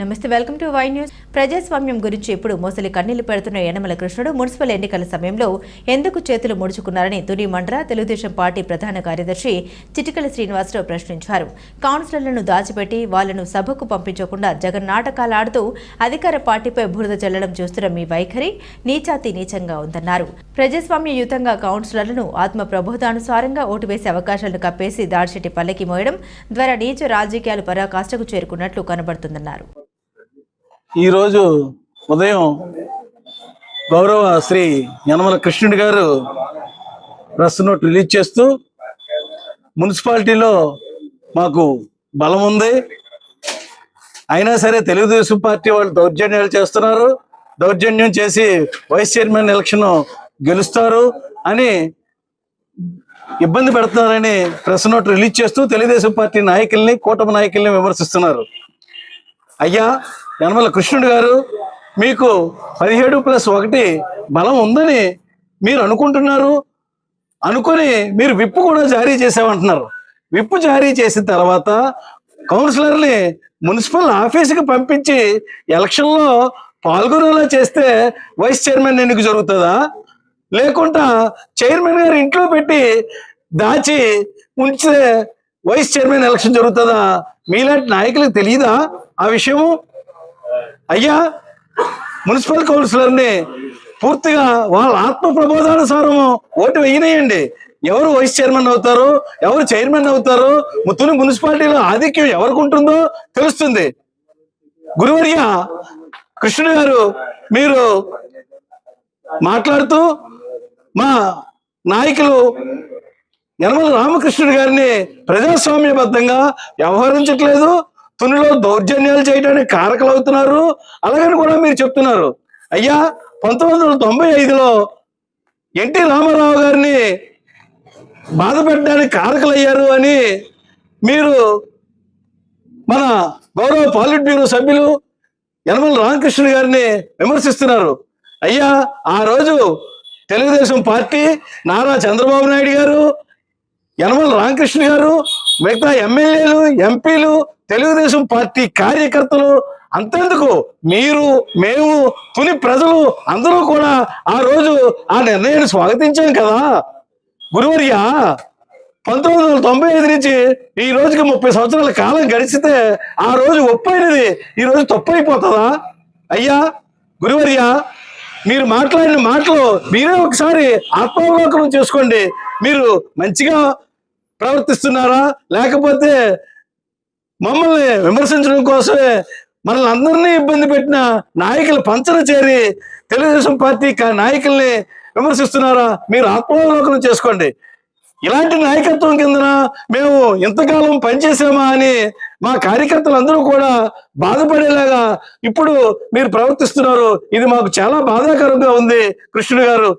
నమస్తే welcome to Y news. ప్రజాస్వామ్యం గురించి ఇప్పుడు మోసలి కన్నీళ్ళు పెడుతున్న యనమల కృష్ణుడు మున్సిపల్ ఎన్నికల సమయంలో ఎందుకు చేతులు ముడుచుకున్నారని తుని మండ్ర తెలుగుదేశం పార్టీ ప్రధాన కార్యదర్శి చిటికల శ్రీనివాసరావు ప్రశ్నించారు. కౌన్సిలర్లను దాచిపెట్టి వాళ్ళను సభకు పంపించకుండా జగన్ నాటకాలు ఆడుతూ అధికార పార్టీపై బురద చల్లడం చూస్తున్న మీ వైఖరి నీచాతి నీచంగా ఉందన్నారు. ప్రజాస్వామ్యయుతంగా కౌన్సిలర్లను ఆత్మ ప్రబోధానుసారంగా ఓటు వేసే అవకాశాలను కప్పేసి దాడిచెట్టి పల్లెకి మోయడం ద్వారా నీచ రాజకీయాలు పరాకాష్ఠకు చేరుకున్నట్లు కనబడుతుందన్నారు. ఈరోజు ఉదయం గౌరవ శ్రీ యనమల కృష్ణుడి గారు ప్రెస్ నోట్ రిలీజ్ చేస్తూ మున్సిపాలిటీలో మాకు బలం ఉంది. అయినా సరే తెలుగుదేశం పార్టీ వాళ్ళు దౌర్జన్యాలు చేస్తున్నారు. దౌర్జన్యం చేసి వైస్ చైర్మన్ ఎలక్షన్ గెలుస్తారు అని ఇబ్బంది పెడుతున్నారని ప్రెస్ నోట్ రిలీజ్ చేస్తూ తెలుగుదేశం పార్టీ నాయకుల్ని కూటమి నాయకుల్ని విమర్శిస్తున్నారు. అయ్యా యనమల కృష్ణుడు గారు మీకు పదిహేడు ప్లస్ ఒకటి బలం ఉందని మీరు అనుకుంటున్నారు. అనుకొని మీరు విప్పు కూడా జారీ చేసామంటున్నారు విప్పు జారీ చేసిన తర్వాత కౌన్సిలర్ని మున్సిపల్ ఆఫీస్కి పంపించి ఎలక్షన్లో పాల్గొనేలా చేస్తే వైస్ చైర్మన్ ఎన్నిక జరుగుతుందా? లేకుండా చైర్మన్ గారు ఇంట్లో పెట్టి దాచి ఉంచితే వైస్ చైర్మన్ ఎలక్షన్ జరుగుతుందా? మీలాంటి నాయకులకు తెలియదా ఆ విషయము? అయ్యా మున్సిపల్ కౌన్సిలర్ని పూర్తిగా వాళ్ళ ఆత్మ ప్రబోధానుసారము ఓటు వేయనేయండి. ఎవరు వైస్ చైర్మన్ అవుతారు ఎవరు చైర్మన్ అవుతారు ముత్తుని మున్సిపాలిటీలో ఆధిక్యం ఎవరికి ఉంటుందో తెలుస్తుంది. గురువర్య కృష్ణుడు గారు మీరు మాట్లాడుతూ మా నాయకులు యనమల రామకృష్ణుడు గారిని ప్రజాస్వామ్యబద్ధంగా వ్యవహరించట్లేదు తునిలో దౌర్జన్యాలు చేయడానికి కారకులు అవుతున్నారు. అలాగని కూడా మీరు చెప్తున్నారు. అయ్యా పంతొమ్మిది వందల తొంభై ఐదులో ఎన్టీ రామారావు గారిని బాధ పెట్టడానికి కారకులయ్యారు అని మీరు మన గౌరవ పాలిట్ బ్యూరో సభ్యులు యనమల రామకృష్ణ గారిని విమర్శిస్తున్నారు. అయ్యా ఆ రోజు తెలుగుదేశం పార్టీ నారా చంద్రబాబు నాయుడు గారు యనమల రామకృష్ణ గారు మిగతా ఎమ్మెల్యేలు ఎంపీలు తెలుగుదేశం పార్టీ కార్యకర్తలు అంతెందుకు? మీరు మేము తొలి ప్రజలు అందరూ కూడా ఆ రోజు ఆ నిర్ణయాన్ని స్వాగతించాం కదా. గురువర్య పంతొమ్మిది వందల తొంభై ఐదు నుంచి ఈ రోజుకి ముప్పై సంవత్సరాల కాలం గడిచితే ఆ రోజు ఒప్పైనది. ఈ రోజు తప్పు అయిపోతుందా అయ్యా గురువర్య మీరు మాట్లాడిన మాటలు మీరే ఒకసారి ఆత్మావలోకనం చేసుకోండి. మీరు మంచిగా ప్రవర్తిస్తున్నారా? లేకపోతే మమ్మల్ని విమర్శించడం కోసమే మనల్ని అందరినీ ఇబ్బంది పెట్టిన నాయకులు పంచన చేరి తెలుగుదేశం పార్టీ నాయకుల్ని విమర్శిస్తున్నారా? మీరు ఆత్మావలోకనం చేసుకోండి. ఇలాంటి నాయకత్వం కిందన మేము ఇంతకాలం పనిచేసామా అని మా కార్యకర్తలందరూ కూడా బాధపడేలాగా ఇప్పుడు మీరు ప్రవర్తిస్తున్నారు. ఇది మాకు చాలా బాధాకరంగా ఉంది కృష్ణుడు గారు.